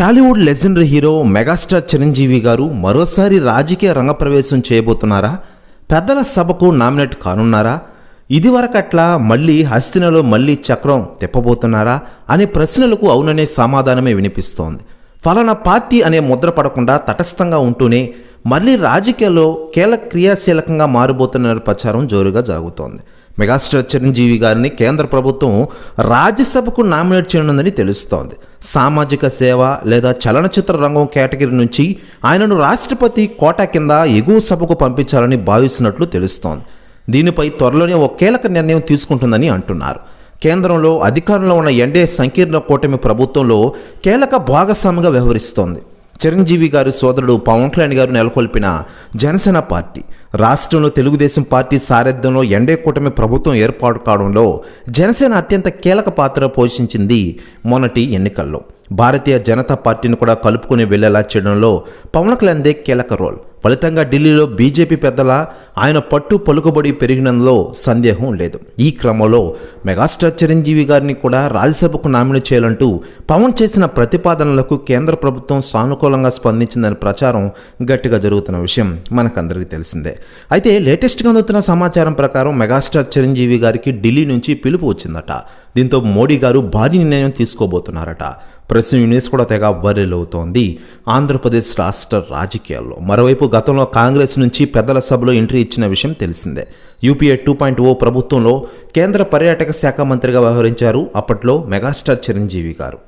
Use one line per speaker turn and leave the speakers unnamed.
Tollywood legendary hero megastar Chiranjeevi garu మరోసారి రాజకీయ రంగప్రవేశం చేయబోతున్నారా? పెద్దల సభకు నామినేట్ కానున్నారా? ఇదివరకట్లా మళ్ళీ హస్తినలో మళ్ళీ చక్రం తిప్పబోతున్నారా? అనే ప్రశ్నలకు అవుననే సమాధానమే వినిపిస్తోంది. ఫలానా పార్టీ అనే ముద్ర పడకుండా తటస్థంగా ఉంటూనే మళ్ళీ రాజకీయాల్లో కీలక క్రియాశీలకంగా మారబోతున్న ప్రచారం జోరుగా జరుగుతోంది మెగాస్టార్ చిరంజీవి గారిని కేంద్ర ప్రభుత్వం రాజ్యసభకు నామినేట్ చేయనుందని తెలుస్తోంది. సామాజిక సేవ లేదా చలనచిత్ర రంగం కేటగిరీ నుంచి ఆయనను రాష్ట్రపతి కోటా కింద ఎగువ సభకు పంపించాలని భావిస్తున్నట్లు తెలుస్తోంది. దీనిపై త్వరలోనే ఒక కీలక నిర్ణయం తీసుకుంటుందని అంటున్నారు. కేంద్రంలో అధికారంలో ఉన్న ఎన్డీఏ సంకీర్ణ కూటమి ప్రభుత్వంలో కీలక భాగస్వామిగా వ్యవహరిస్తోంది. చిరంజీవి గారి సోదరుడు పవన్ కళ్యాణ్ గారు నెలకొల్పిన జనసేన పార్టీ రాష్ట్రంలో తెలుగుదేశం పార్టీ సారథ్యంలో ఎండే కూటమి ప్రభుత్వం ఏర్పాటు కావడంలో జనసేన అత్యంత కీలక పాత్ర పోషించింది మొన్నటి ఎన్నికల్లో. భారతీయ జనతా పార్టీని కూడా కలుపుకుని వెళ్ళేలా చేయడంలో పవన్ కళ్యాణ్దే కీలక రోల్. ఫలితంగా ఢిల్లీలో బీజేపీ పెద్దల ఆయన పట్టు పలుకుబడి పెరిగినందులో సందేహం లేదు. ఈ క్రమంలో మెగాస్టార్ చిరంజీవి గారిని కూడా రాజ్యసభకు నామినేట్ చేయాలంటూ పవన్ చేసిన ప్రతిపాదనలకు కేంద్ర ప్రభుత్వం సానుకూలంగా స్పందించిందని ప్రచారం గట్టిగా జరుగుతున్న విషయం మనకందరికీ తెలిసిందే. అయితే లేటెస్ట్గా అందుతున్న సమాచారం ప్రకారం మెగాస్టార్ చిరంజీవి గారికి ఢిల్లీ నుంచి పిలుపు వచ్చిందట. దీంతో మోడీ గారు భారీ నిర్ణయం తీసుకోబోతున్నారట. ప్రెస్ న్యూస్ కూడా తెగ వైరల్ అవుతోంది. ఆంధ్రప్రదేశ్ రాష్ట్ర రాజకీయాల్లో మరోవైపు గతంలో కాంగ్రెస్ నుంచి పెద్దల సభలో ఎంట్రీ ఇచ్చిన విషయం తెలిసిందే. యూపీఏ టూ పాయింట్ ఓ ప్రభుత్వంలో కేంద్ర పర్యాటక శాఖ మంత్రిగా వ్యవహరించారు. అప్పట్లో మెగాస్టార్ చిరంజీవి గారు.